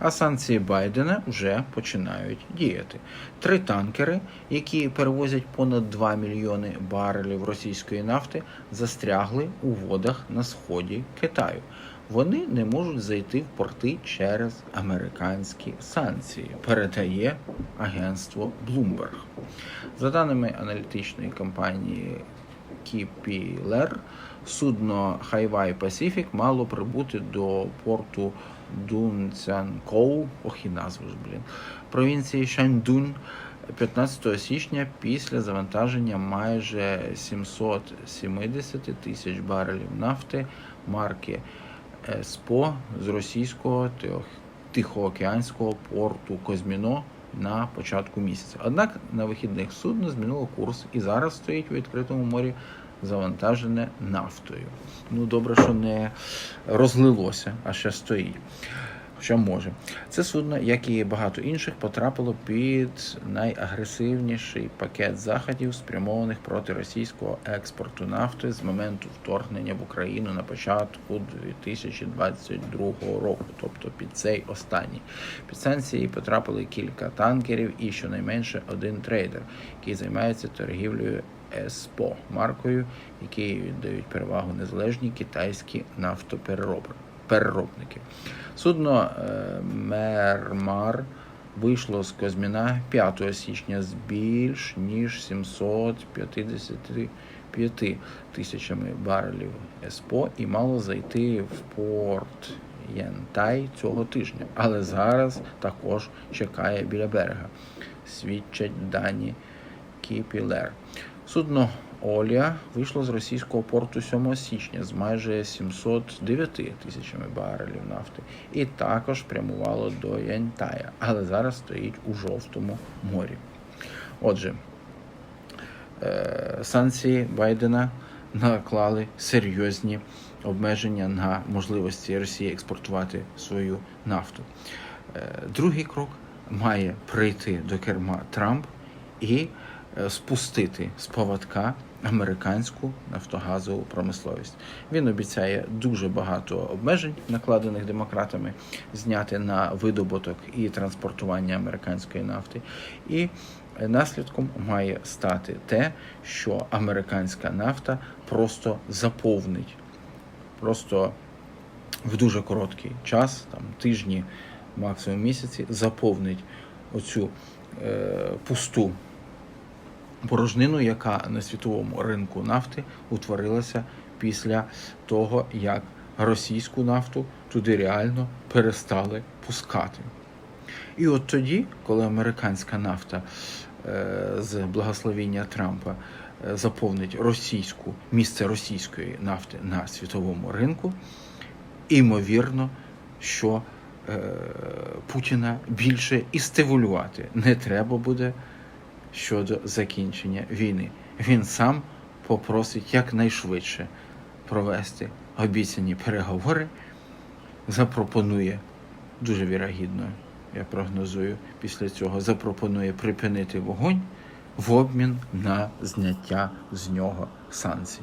А санкції Байдена вже починають діяти. Три танкери, які перевозять понад 2 мільйони барелів російської нафти, застрягли у водах на сході Китаю. Вони не можуть зайти в порти через американські санкції, передає агентство Bloomberg. За даними аналітичної компанії Кіпілер, судно Хайвай Pacific мало прибути до порту Дунцянкоу, ох і назви ж, блін, провінції Шаньдун 15 січня після завантаження майже 770 тисяч барелів нафти марки СПО з російського Тихоокеанського порту Козміно на початку місяця. Однак на вихідних судно змінило курс і зараз стоїть у відкритому морі завантажене нафтою. Ну, добре, що не розлилося, а ще стоїть. Хоча може. Це судно, як і багато інших, потрапило під найагресивніший пакет заходів, спрямованих проти російського експорту нафти з моменту вторгнення в Україну на початку 2022 року, тобто під цей останній. Під санкції потрапили кілька танкерів і щонайменше один трейдер, який займається торгівлею ЕСПО маркою, якій віддають перевагу незалежні китайські нафтопереробники. Судно е, Мермар вийшло з Козміна 5 січня з більш ніж 755 тисячами барелів СПО і мало зайти в порт Янтай цього тижня, але зараз також чекає біля берега. Свідчать дані Кіпілер. Судно Олія вийшло з російського порту 7 січня з майже 709 тисячами барелів нафти і також прямувало до Янтая, але зараз стоїть у жовтому морі. Отже, е, санкції Байдена наклали серйозні обмеження на можливості Росії експортувати свою нафту. Е, Другий крок має прийти до керма Трамп і спустити з поводка американську нафтогазову промисловість. Він обіцяє дуже багато обмежень, накладених демократами, зняти на видобуток і транспортування американської нафти. І е, наслідком має стати те, що американська нафта просто заповнить, просто в дуже короткий час, там тижні, максимум місяці, заповнить оцю е, пусту порожнину, яка на світовому ринку нафти утворилася після того, як російську нафту туди реально перестали пускати. І от тоді, коли американська нафта е, з благословіння Трампа е, заповнить російську місце російської нафти на світовому ринку, імовірно, що е, Путіна більше і стимулювати не треба буде щодо закінчення війни. Він сам попросить якнайшвидше провести обіцяні переговори, запропонує дуже вірогідно, я прогнозую, після цього запропонує припинити вогонь в обмін на зняття з нього санкцій.